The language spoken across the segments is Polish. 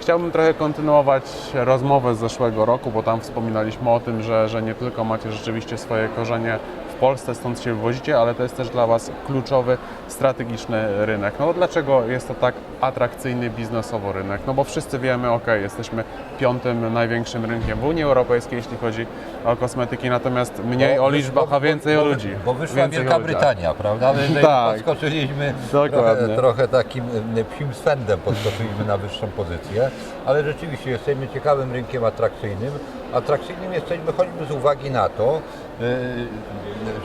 Chciałbym trochę kontynuować rozmowę z zeszłego roku, bo tam wspominaliśmy o tym, że, że nie tylko macie rzeczywiście swoje korzenie w Polsce, stąd się wywozicie, ale to jest też dla Was kluczowy, strategiczny rynek. No dlaczego jest to tak atrakcyjny biznesowo rynek? No bo wszyscy wiemy, ok, jesteśmy piątym największym rynkiem w Unii Europejskiej, jeśli chodzi o kosmetyki, natomiast mniej o liczbach, a więcej o ludzi. Bo wyszła Więcej Wielka. Brytania, prawda? My Tak. podskoczyliśmy trochę, trochę takim y, psim swędem podskoczyliśmy na wyższą pozycję, ale rzeczywiście jesteśmy ciekawym rynkiem atrakcyjnym. Atrakcyjnym jesteśmy choćby z uwagi na to, y,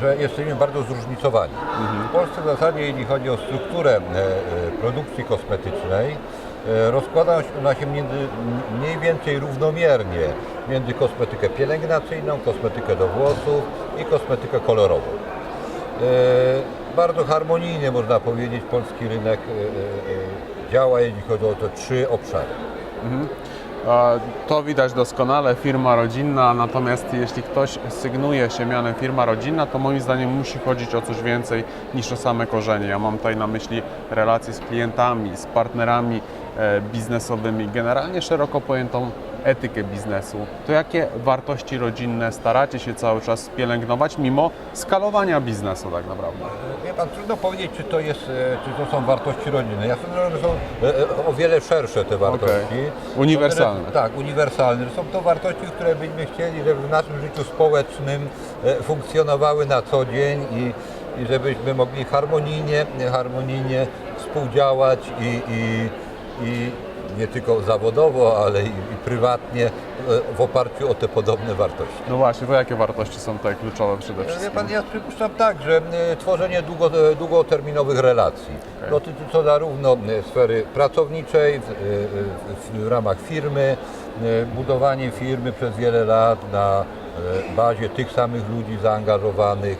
że jesteśmy bardzo zróżnicowani. W Polsce w zasadzie, jeśli chodzi o strukturę e, e, produkcji kosmetycznej, e, rozkłada się- ona się między, mniej więcej równomiernie między kosmetykę pielęgnacyjną, kosmetykę do włosów i kosmetykę kolorową. Bardzo harmonijnie można powiedzieć polski rynek działa, jeśli chodzi o te trzy obszary. E, To widać doskonale, firma rodzinna, natomiast jeśli ktoś sygnuje się mianem firma rodzinna, to moim zdaniem musi chodzić o coś więcej niż o same korzenie. Ja mam tutaj na myśli relacje z klientami, z partnerami e, biznesowymi, generalnie szeroko pojętą etykę biznesu. To jakie wartości rodzinne staracie się cały czas pielęgnować, mimo skalowania biznesu tak naprawdę? Wie pan, trudno powiedzieć, czy to, jest, e, czy to są wartości rodzinne. Ja sądzę, że są e, e, o wiele szersze te wartości. Uniwersalne. Są, tak, uniwersalne. Są to wartości, które byśmy chcieli, żeby w naszym życiu społecznym funkcjonowały na co dzień i, i żebyśmy mogli harmonijnie, harmonijnie współdziałać i, i, i nie tylko zawodowo, ale i, i prywatnie e, w oparciu o te podobne wartości. No właśnie, to jakie wartości są tutaj kluczowe przede Wie wszystkim? pan, ja przypuszczam tak, że tworzenie długo, e, długoterminowych relacji dotyczy to zarówno sfery pracowniczej w, e, w, w ramach firmy, budowanie firmy przez wiele lat na bazie tych samych ludzi zaangażowanych,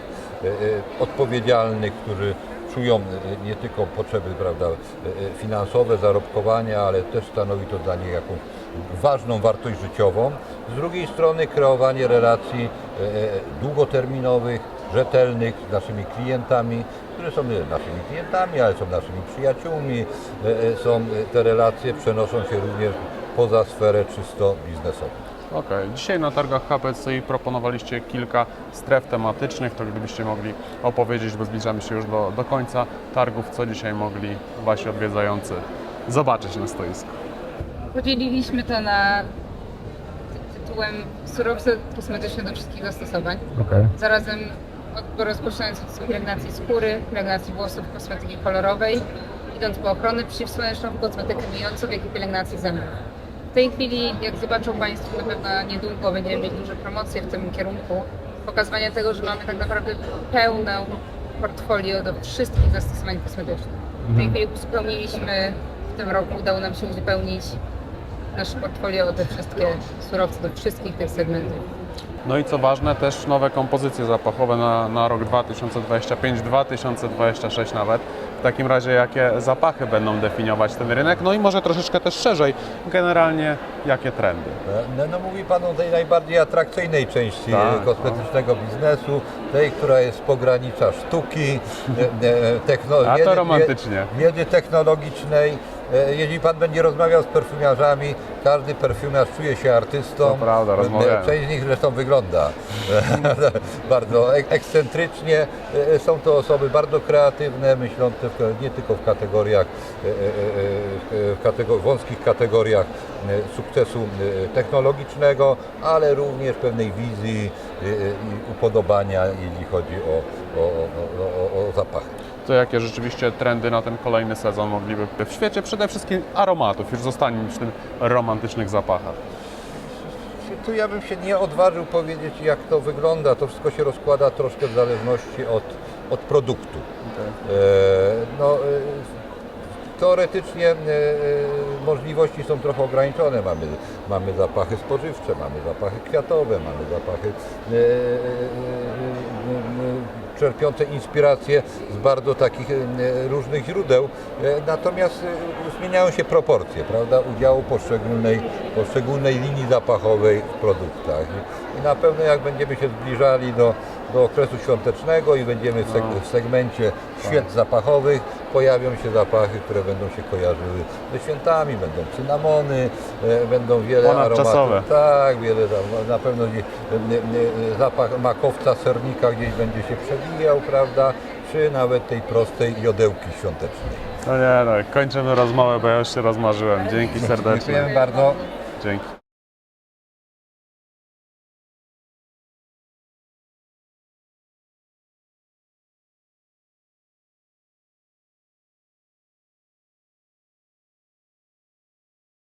odpowiedzialnych, którzy czują nie tylko potrzeby prawda, e, e, finansowe, zarobkowania, ale też stanowi to dla nich jakąś ważną wartość życiową. Z drugiej strony kreowanie relacji e, długoterminowych, rzetelnych z naszymi klientami, które są naszymi klientami, ale są naszymi przyjaciółmi. Są te relacje przenoszą się również poza sferę czysto biznesową. Okej, dzisiaj na targach HPCI proponowaliście kilka stref tematycznych, to gdybyście mogli opowiedzieć, bo zbliżamy się już do, do końca targów, co dzisiaj mogli Wasi odwiedzający zobaczyć na stoisku. Podzieliliśmy to na ty- tytułem surowce kosmetyczne do wszystkich zastosowań. Zarazem od, rozpoczynając od pielęgnacji skóry, pielęgnacji włosów, kosmetyki kolorowej, idąc po ochronę przeciwsłoneczną, kosmetykę myjącą, jak i pielęgnację zębów. W tej chwili, jak zobaczą Państwo, na pewno niedługo będziemy mieć duże promocje w tym kierunku. Pokazywania tego, że mamy tak naprawdę pełne portfolio do wszystkich zastosowań kosmetycznych. W tej chwili uzupełniliśmy, w tym roku udało nam się uzupełnić nasze portfolio o te wszystkie surowce do wszystkich tych segmentów. No i co ważne, też nowe kompozycje zapachowe na, na rok 2025-2026 nawet. W takim razie jakie zapachy będą definiować ten rynek, no i może troszeczkę też szerzej, generalnie jakie trendy. No, no mówi Pan o tej najbardziej atrakcyjnej części Tak, e, kosmetycznego biznesu, tej, która jest z pogranicza sztuki, e, e, techno- A to romantycznie. technologicznej. E, Jeśli Pan będzie rozmawiał z perfumiarzami, każdy perfumiarz czuje się artystą. To prawda, E, rozmawiałem. Część z nich zresztą wygląda bardzo ek- ekscentrycznie. E, Są to osoby bardzo kreatywne, myślące nie tylko w kategoriach, e, e, e, w katego- wąskich kategoriach e, sukcesu e, technologicznego, ale również pewnej wizji e, e, i upodobania, jeśli chodzi o, o, o, o, o zapachy. To jakie rzeczywiście trendy na ten kolejny sezon mogliby w świecie przede wszystkim aromatów, już zostańmy przy tym romantycznych zapachach. Tu ja bym się nie odważył powiedzieć, jak to wygląda. To wszystko się rozkłada troszkę w zależności od, od produktu. E, no, e, teoretycznie e, e, możliwości są trochę ograniczone. Mamy, mamy zapachy spożywcze, mamy zapachy kwiatowe, mamy zapachy e, e, czerpiące inspiracje z bardzo takich e, różnych źródeł. E, Natomiast e, zmieniają się proporcje, prawda, udziału poszczególnej, poszczególnej linii zapachowej w produktach. I- I na pewno jak będziemy się zbliżali do, do okresu świątecznego i będziemy w, seg- w segmencie świec zapachowych, pojawią się zapachy, które będą się kojarzyły ze świętami, będą cynamony, e, będą wiele aromatów. Tak, wiele na pewno e, e, zapach makowca, sernika gdzieś będzie się przewijał, prawda? Czy nawet tej prostej jodełki świątecznej. No nie no, kończymy rozmowę, bo ja już się rozmarzyłem. Dzięki serdecznie. Dziękujemy bardzo. Dzięki.